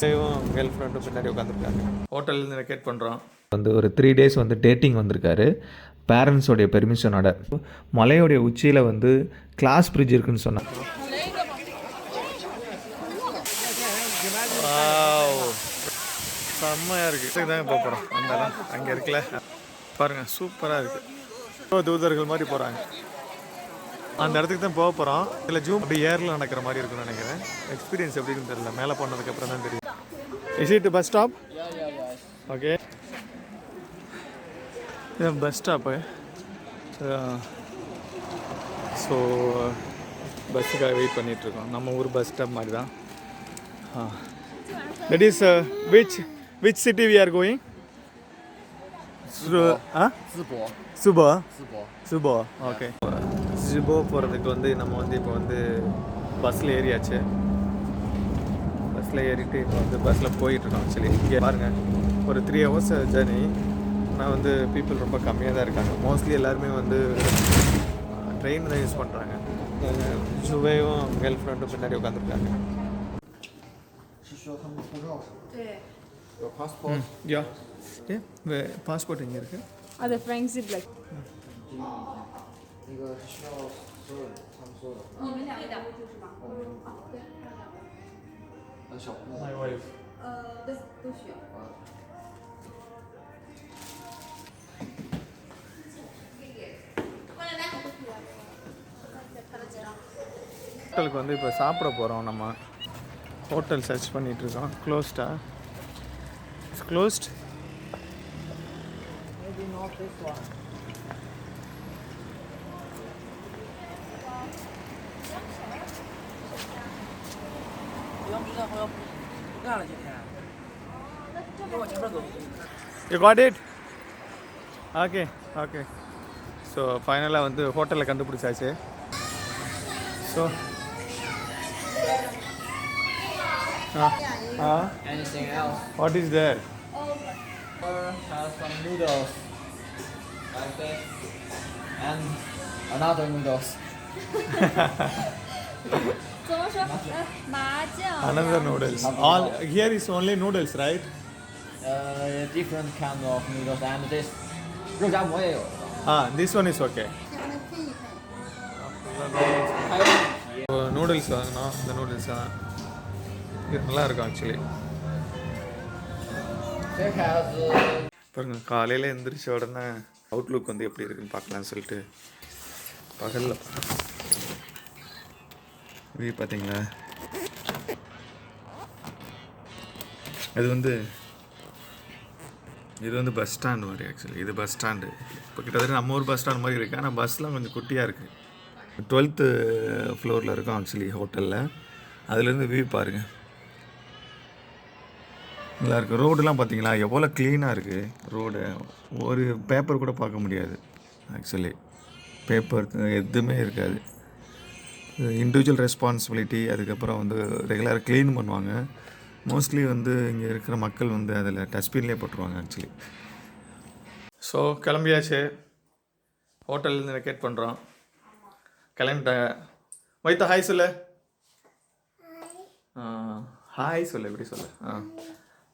சேவும் girl ஃப்ரெண்டும் பின்னாடி உட்காந்துருக்காங்க ஹோட்டல்லேருந்து வெக்கேட் பண்ணுறோம் வந்து ஒரு த்ரீ டேஸ் வந்து டேட்டிங் வந்திருக்காரு. பேரண்ட்ஸோடைய பெர்மிஷனோட மலையோடைய உச்சியில் வந்து கிளாஸ் பிரிட்ஜ் இருக்குன்னு சொன்னாங்க. செம்மையாக இருக்குது தாங்க போக போகிறோம் அந்த அங்கே இருக்குல்ல பாருங்கள் சூப்பராக இருக்குது தூதர்கள் மாதிரி போகிறாங்க அந்த இடத்துக்கு தான் போக போகிறோம் இல்லை ஜூம் அப்படி ஏரில் நடக்கிற மாதிரி இருக்கும்னு நினைக்கிறேன். எக்ஸ்பீரியன்ஸ் எப்படின்னு தெரியல. மேலே போனதுக்கப்புறம் தான் தெரியும். Is it bus stop okay இது பஸ் ஸ்டாப்பு ஸோ பஸ்ஸுக்காக வெயிட் பண்ணிகிட்ருக்கோம் நம்ம ஊர் பஸ் ஸ்டாப் மாதிரி தான். That is which which city we are going Subha சுபா சுபோ ஓகே ஜிபோ போகிறதுக்கு வந்து நம்ம வந்து இப்போ வந்து பஸ்ஸில் ஏறியாச்சு. பஸ்ஸில் ஏறிட்டு இப்போ வந்து பஸ்ஸில் போயிட்டுருக்கோம் ஆக்சுவலி இங்கே பாருங்கள் ஒரு த்ரீ ஹவர்ஸ் ஜேர்னி ஆனால் வந்து பீப்புள் ரொம்ப கம்மியாக தான் இருக்காங்க. மோஸ்ட்லி எல்லாருமே வந்து ட்ரெயின் தான் யூஸ் பண்ணுறாங்க ஜுவேவும் கேர்ள் ஃப்ரெண்டும் பின்னாடி உட்காந்துருக்காங்க பாஸ்போர்ட் இங்கே இருக்குது அது ஃப்ரெண்ட்ஸ் இல்லை 那个是需要所有他们所有的。我们两个就是吗？啊，对，呃，小朋友。 My wife 呃，对，都需要。 ஹோட்டலுக்கு வந்து இப்போ சாப்பிட போகிறோம் நம்ம ஹோட்டல் சர்ச் பண்ணிட்டு இருக்கோம் க்ளோஸ்டா it's closed you got it okay okay so ஃபைனலாக வந்து ஹோட்டலில் கண்டுபிடிச்சாச்சு so what is there some noodles like this and another noodles. another noodles. All here is only noodles, right? Uh, different kind of noodles and this 肉夹馍也有。 ah this one is okay 还有 noodles வாங்கினோம் இந்த noodles தான் இது நல்லா இருக்கும் actually this has uh, பாருங்க காலையில் எந்திரிச்ச உடனே அவுட்லுக் வந்து எப்படி இருக்குன்னு பார்க்கலாம்னு சொல்லிட்டு பகலில் வியூ பார்த்தீங்களா இது வந்து இது வந்து பஸ் ஸ்டாண்ட் மாதிரி ஆக்சுவலி இது பஸ் ஸ்டாண்டு இப்போ கிட்டத்தட்ட நம்ம ஊர் பஸ் ஸ்டாண்ட் மாதிரி இருக்குது ஆனால் பஸ்லாம் கொஞ்சம் குட்டியாக இருக்குது டுவெல்த்து ஃப்ளோரில் இருக்கும் ஆக்சுவலி ஹோட்டலில் அதுலேருந்து வியூ பாருங்கள் நல்லா இருக்குது ரோடெலாம் பார்த்தீங்களா எவ்வளோ க்ளீனாக இருக்குது ரோடு ஒரு பேப்பர் கூட பார்க்க முடியாது ஆக்சுவலி பேப்பர் எதுவுமே இருக்காது. இண்டிவிஜுவல் ரெஸ்பான்சிபிலிட்டி அதுக்கப்புறம் வந்து ரெகுலராக க்ளீன் பண்ணுவாங்க. மோஸ்ட்லி வந்து இங்கே இருக்கிற மக்கள் வந்து அதில் டஸ்ட்பின்லேயே போட்டுருவாங்க ஆக்சுவலி ஸோ கிளம்பியாச்சு. ஹோட்டல்லேருந்து வெக்கேட் பண்ணுறோம் கிளம்பிட்டாங்க வைத்த ஹாய் சொல்லு. ஹாய் சொல்லு எப்படி சொல்லு? ஆ.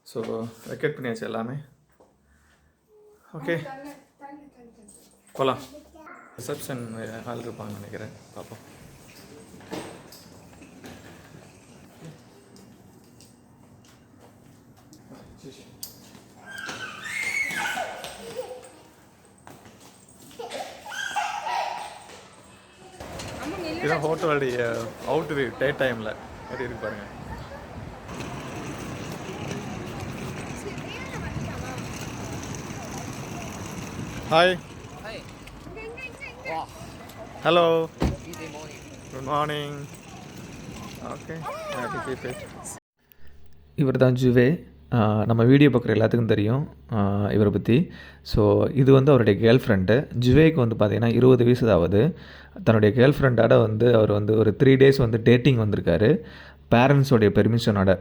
ஸோ வெக்கேட் பண்ணியாச்சு எல்லாமே. ஓகே போகலாம் ரிசப்ஷன் ஹால் இருப்பாங்க நினைக்கிறேன். பார்ப்போம் இதுதான் ஹோட்டலுடைய அவுட்ரு டே டைமில் எப்படி இருக்கு பாருங்க hi. Hello. Good morning okay இவர் தான் ஜுவே. நம்ம வீடியோ பார்க்குற எல்லாத்துக்கும் தெரியும் இவரை பற்றி ஸோ இது வந்து அவருடைய கேர்ள் ஃப்ரெண்டு ஜுவேக்கு வந்து பார்த்தீங்கன்னா இருபது வயசு ஆகுது தன்னுடைய கேர்ள் ஃப்ரெண்டோட வந்து அவர் வந்து ஒரு த்ரீ டேஸ் வந்து டேட்டிங் வந்திருக்காரு. பேரண்ட்ஸோடைய பெர்மிஷனோட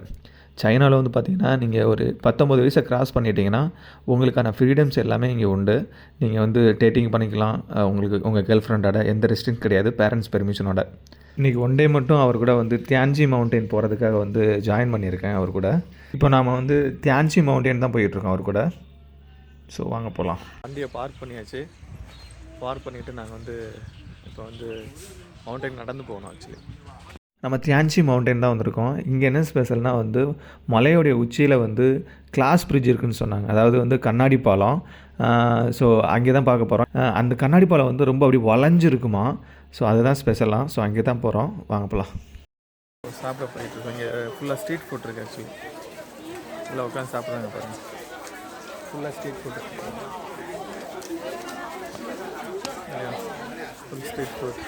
சைனாவில் வந்து பார்த்திங்கன்னா நீங்கள் ஒரு பத்தொம்பது வயசை கிராஸ் பண்ணிட்டீங்கன்னா உங்களுக்கான ஃப்ரீடம்ஸ் எல்லாமே இங்கே உண்டு. நீங்கள் வந்து டேட்டிங் பண்ணிக்கலாம். உங்களுக்கு உங்கள் கேர்ள் ஃப்ரெண்டோட எந்த ரெஸ்ட்ரிக்ட் கிடையாது. பேரண்ட்ஸ் பெர்மிஷனோட இன்றைக்கி ஒன் டே மட்டும் அவர் கூட வந்து தியான்ஜி மவுண்டெயின் போகிறதுக்காக வந்து ஜாயின் பண்ணியிருக்கேன் அவர் கூட. இப்போ நாம் வந்து தியான்ஜி மவுண்டெயின் தான் போயிட்டுருக்கோம் அவர் கூட. ஸோ வாங்க போகலாம் வண்டியை பார்க் பண்ணியாச்சு. பார்க் பண்ணிவிட்டு நாங்கள் வந்து இப்போ வந்து மவுண்டைன் நடந்து போகணும் ஆக்சுவலி நம்ம தியான்சி மவுண்டைன் தான் வந்திருக்கோம். இங்கே என்ன ஸ்பெஷல்னால் வந்து மலையோடைய உச்சியில் வந்து கிளாஸ் பிரிட்ஜ் இருக்குன்னு சொன்னாங்க. அதாவது வந்து கண்ணாடி பாலம். ஸோ அங்கே தான் பார்க்க போகிறோம் அந்த கண்ணாடி பாலம் வந்து ரொம்ப அப்படி வளைஞ்சிருக்குமா? ஸோ அதுதான் ஸ்பெஷலாக ஸோ அங்கே தான் போகிறோம் வாங்க போகலாம் சாப்பிட போயிட்டு இருக்கோம் இங்கே ஃபுல்லாக ஸ்ட்ரீட் ஃபுட் இருக்குது ஆக்சுவலி உள்ளே உட்காந்து சாப்பிட்றாங்க பாருங்கள் ஃபுல்லாக street food full street food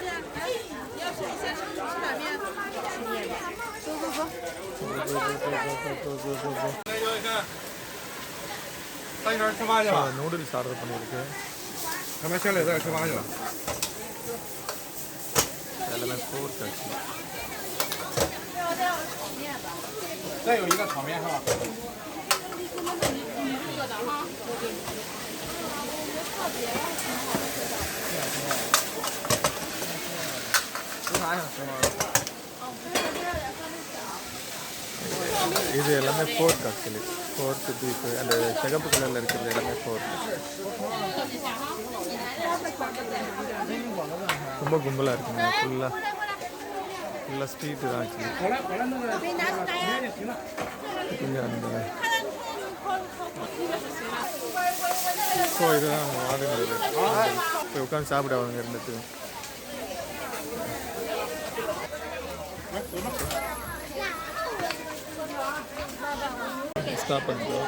noodles order பண்ணியிருக்கு. கமர்ஷியல் எதாவது வச்சு வாங்கலாம் எல்லாமே ஃபோர் கட்சி 再有一个炒面是吧？ 有啥想吃吗？ இது எல்லாமே ஃபோர்க் ஆக்சுவலி ஃபோர்க்கு பீஃபு அந்த சிகப்பு கலரில் இருக்கிறது எல்லாமே ஃபோர்க் ரொம்ப கும்பலாக இருக்குங்க ஃபுல்லாக ஃபுல்லாக ஸ்ட்ரீட்டு தான் ஆக்சுவலி கொஞ்சம் அந்த ஸோ இதுதான் ஆடுங்கிறது போய் உட்காந்து சாப்பிட அவங்க இருந்துட்டு ஸ்டாப் பண்ணுறோம்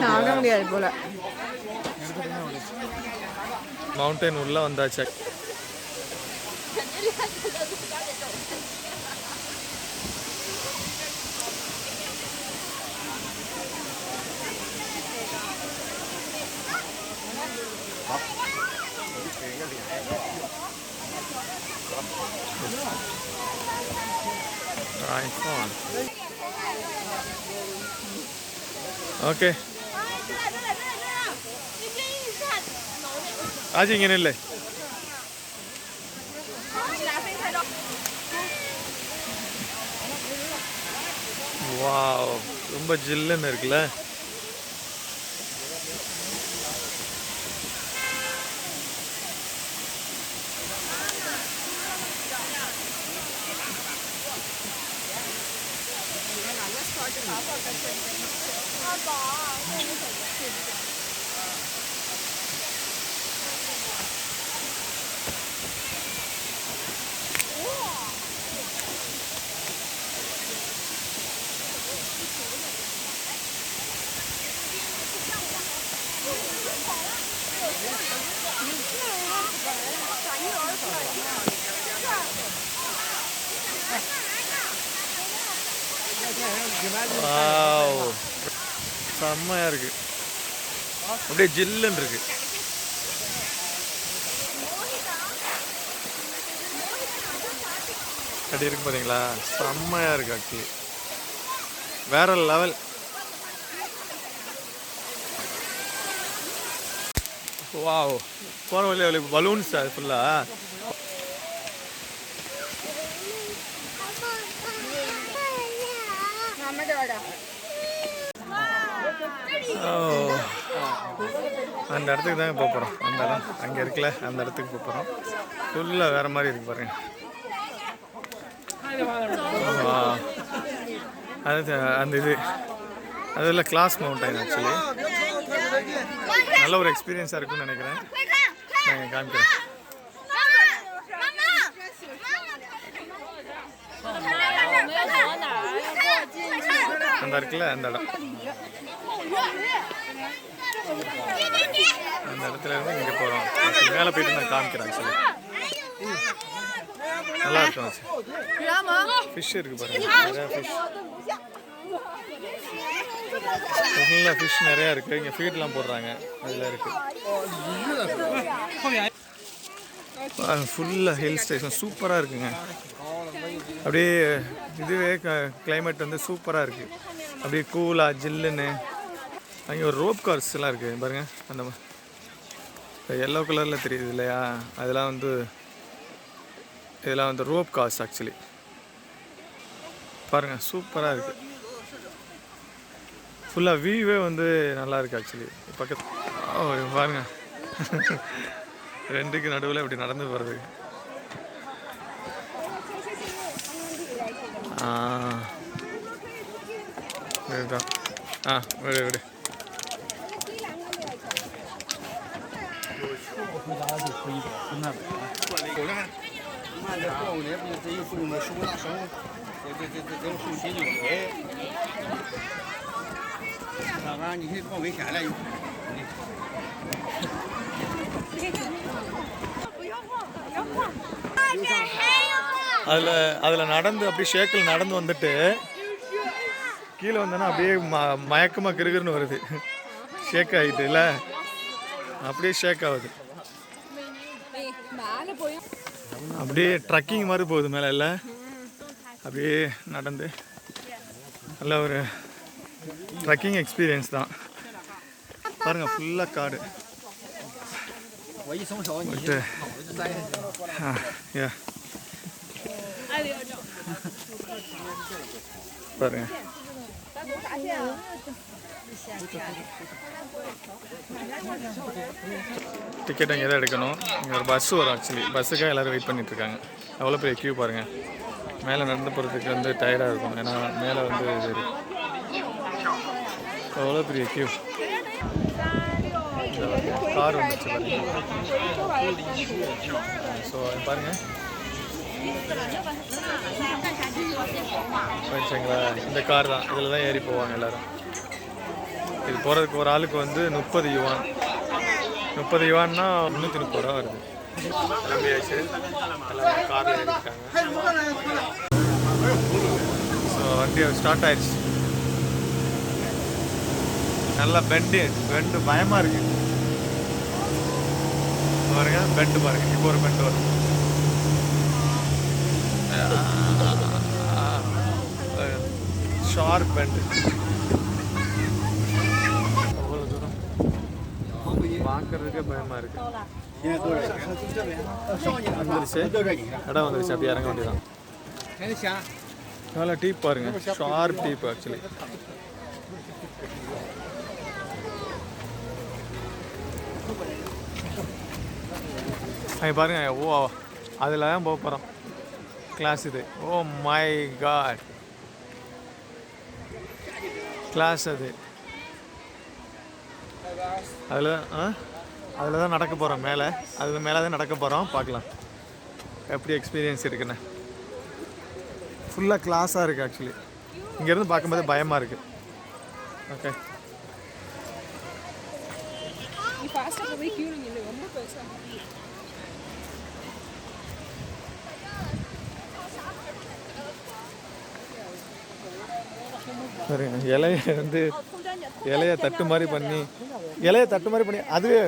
சாக முடியாது போல மவுண்டைன் உள்ள வந்தாச்சு iPhone. ഓക്കെ ആജി ഇങ്ങനെയല്ലേ வாவ் ரொம்ப ஜில்லுன்னு இருக்குல்ல Wow. செம்மையா இருக்கு அப்படியே ஜில்லுன்னு இருக்கு அப்படி இருக்கு பாத்தீங்களா செம்மையா இருக்கு அக்கி வேற லெவல் வாவ் போன வழியில் பலூன்ஸ் அது ஃபுல்லாக ஓ அந்த இடத்துக்கு தாங்க போக போகிறோம் அந்த இடம் அங்கே இருக்குல்ல அந்த இடத்துக்கு போக போகிறோம் ஃபுல்லாக வேறு மாதிரி இருக்கு பாருங்க. அது அந்த இது. அதில் கிளாஸ் மவுண்டைன் ஆக்சுவலி நல்ல ஒரு எக்ஸ்பீரியன்ஸாக இருக்கும்னு நினைக்கிறேன். நான் காமிக்கிறேன். அந்த இருக்குல்ல அந்த இடம். அந்த இடத்துல இருந்து இங்கே போகிறோம் மேலே போயிட்டு நான் காமிக்கிறேன் சொல்லி நல்லா இருக்கும் ஃபிஷ் இருக்கு பாருங்க. நிறையா ஃபிஷ் நல்ல ஃபிஷ் நிறையா இருக்குது இங்கே ஃபீட்லாம் போடுறாங்க. அதில் இருக்குது ஃபுல்லாக ஹில் ஸ்டேஷன் சூப்பராக இருக்குங்க. அப்படியே இதுவே கிளைமேட் வந்து சூப்பராக இருக்குது அப்படியே கூலாக ஜில்லுன்னு. அங்கே ஒரு ரோப் கார்ஸ்லாம் இருக்குது பாருங்கள் அந்த எல்லோ கலரில் தெரியுது இல்லையா? அதெல்லாம் வந்து இதெல்லாம் வந்து ரோப் கார்ஸ் ஆக்சுவலி பாருங்கள் சூப்பராக இருக்குது ஃபுல்லாக வியூவே வந்து நல்லா இருக்குது ஆக்சுவலி பக்கத்து ஓ பாருங்க. ரெண்டுக்கு நடுவில் இப்படி நடந்து போகிறது ஆ. இதுதான். ஆ விடு விடு. அதில் அதில் நடந்து அப்படியே ஷேக்கில் நடந்து வந்துட்டு கீழே வந்தோன்னா அப்படியே ம மயக்கமாக கிருகிருன்னு வருது. ஷேக் ஆகிட்டு இல்லை? அப்படியே ஷேக் ஆகுது. அப்படியே ட்ரக்கிங் மாதிரி போகுது மேலே இல்லை அப்படியே நடந்து. நல்ல ஒரு ட்ரக்கிங் எக்ஸ்பீரியன்ஸ் தான். பாருங்கள் ஃபுல்லாக காடு. பட்டு பாருங்கள் டிக்கெட் அங்கே தான் எடுக்கணும் இங்கே ஒரு பஸ் வரும் ஆக்சுவலி பஸ்ஸுக்காக எல்லோரும் வெயிட் பண்ணிட்டு இருக்காங்க. பெரிய க்யூ பாருங்கள் மேலே நடந்து போகிறதுக்கு வந்து டயர்டாக இருக்கும். ஏன்னா மேலே வந்து இது பெரிய க்யூ கார் வந்துச்சு ஸோ பாருங்கள் வச்சுங்களா இந்த கார் தான். இதில் தான் ஏறி போவாங்க எல்லோரும். இது போகிறதுக்கு ஒரு ஆளுக்கு வந்து முப்பது யுவான். முப்பது யுவான்னா முந்நூற்றி முப்பது ரூபா வருது. கிளம்பியாச்சு எல்லாம் காரில் ஏறிருக்காங்க. ஸோ வண்டி ஸ்டார்ட் ஆயிடுச்சு. நல்லா பெண்டு பெண்டு பயமாக இருக்கு. பாருங்க பெண்டு பாருங்க. இப்போ ஒரு பெண்டு வரும். ஷார்ப் பேண்ட் அவ்வளோ தூரம் பார்க்கறதுக்கே பயமாக இருக்கு. வந்துருச்சு. இடம் வந்துருச்சு. அப்படி இறங்க வேண்டியதான் நல்லா டீப் பாருங்க. ஷார்ப் டீப் ஆக்சுவலி பாருங்க ஓ அதில் தான் போக போகிறோம் கிளாஸ் இது. ஓ மை காட் கிளாஸ் அது. அதில் ஆ? அதில் தான் நடக்க போகிறோம் மேலே. அதில் மேலே தான் நடக்க போகிறோம் பார்க்கலாம். எப்படி எக்ஸ்பீரியன்ஸ் இருக்குண்ணே ஃபுல்லாக கிளாஸாக இருக்குது ஆக்சுவலி இங்கேருந்து பார்க்கும்போது பயமாக இருக்குது ஓகே நீ ஃபாஸ்ட்டாக போய் கியூ ரொம்ப பெருசாக சரிங்க இலைய வந்து இலைய தட்டு மாதிரி பண்ணி இலைய தட்டு மாதிரி பண்ணி அதுவே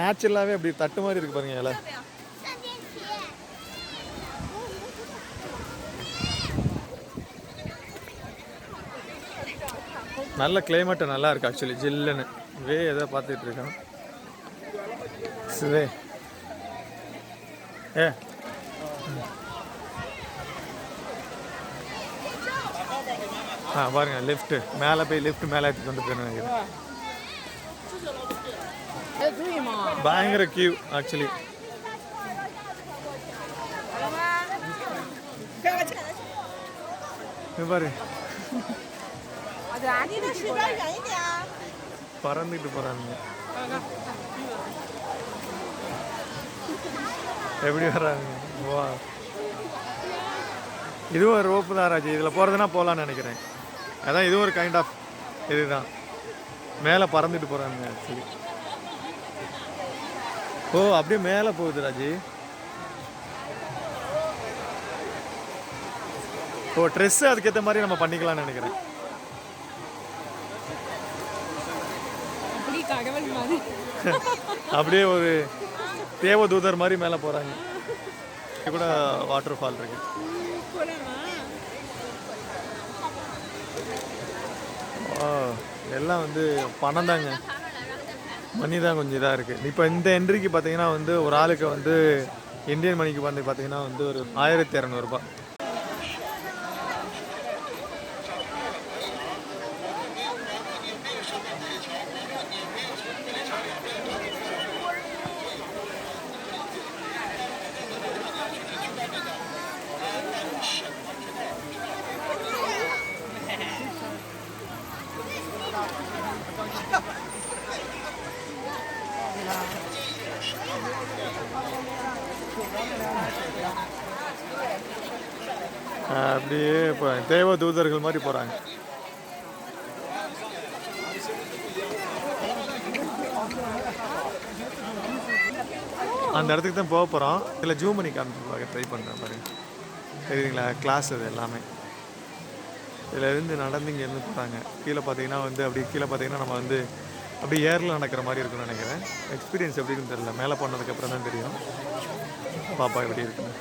நேச்சுரலாகவே அப்படி தட்டு மாதிரி இருக்கு பாருங்க இலை. நல்ல கிளைமேட்டு நல்லா இருக்கு ஆக்சுவலி ஜில்லுன்னு. வே எதை பார்த்துட்டு இருக்கேன். சிவே ஏ. ஆ பாருங்க லிஃப்ட்டு மேலே போய் லிஃப்ட் மேலே எடுத்து கொண்டு போய் நினைக்கிறேன். பயங்கர கியூ ஆக்சுவலி பாரு. பறந்துட்டு போறாங்க எப்படி வர்றாங்க? வா. இதுவும் ரோப்பு தான் ராஜி. இதில் போகிறதுனா போகலான்னு நினைக்கிறேன். அதான் இதுவும் ஒரு கைண்ட் ஆஃப் இதுதான். மேலே பறந்துட்டு போகிறாங்க ஆக்சுவலி ஓ அப்படியே மேலே போகுது ராஜி. ஓ ட்ரெஸ்ஸு அதுக்கேற்ற மாதிரி நம்ம பண்ணிக்கலாம்னு நினைக்கிறேன். அப்படியே ஒரு தேவதூதர் மாதிரி மேலே போகிறாங்க கூட வாட்டர் ஃபால் இருக்கு போலாமா ஓ எல்லாம் வந்து பணம் தாங்க மணி தான் கொஞ்சம் இதாக இருக்குது இப்போ இந்த என்ட்ரிக்கு பார்த்தீங்கன்னா வந்து ஒரு ஆளுக்கு வந்து இந்தியன் மணிக்கு வந்து பார்த்தீங்கன்னா வந்து ஒரு ஆயிரத்தி இரநூறுபா. அப்படியே இப்போ தேவதூதர்கள் மாதிரி போகிறாங்க அந்த இடத்துக்கு தான் போக போகிறோம் இதில் ஜூம் பண்ணி காமிச்சு ட்ரை பண்ணுறேன் பாருங்க. தெரியுதுங்களா? கிளாஸ் அது எல்லாமே. இதில் இருந்து நடந்து இங்கேருந்து போகிறாங்க கீழே பார்த்தீங்கன்னா வந்து அப்படியே கீழே பார்த்தீங்கன்னா நம்ம வந்து அப்படியே ஏரில் நடக்கிற மாதிரி இருக்கும்னு நினைக்கிறேன். எக்ஸ்பீரியன்ஸ் எப்படின்னு தெரியல. மேலே போனதுக்கப்புறம் தான் தெரியும். பாப்பா எப்படி இருக்குன்னு.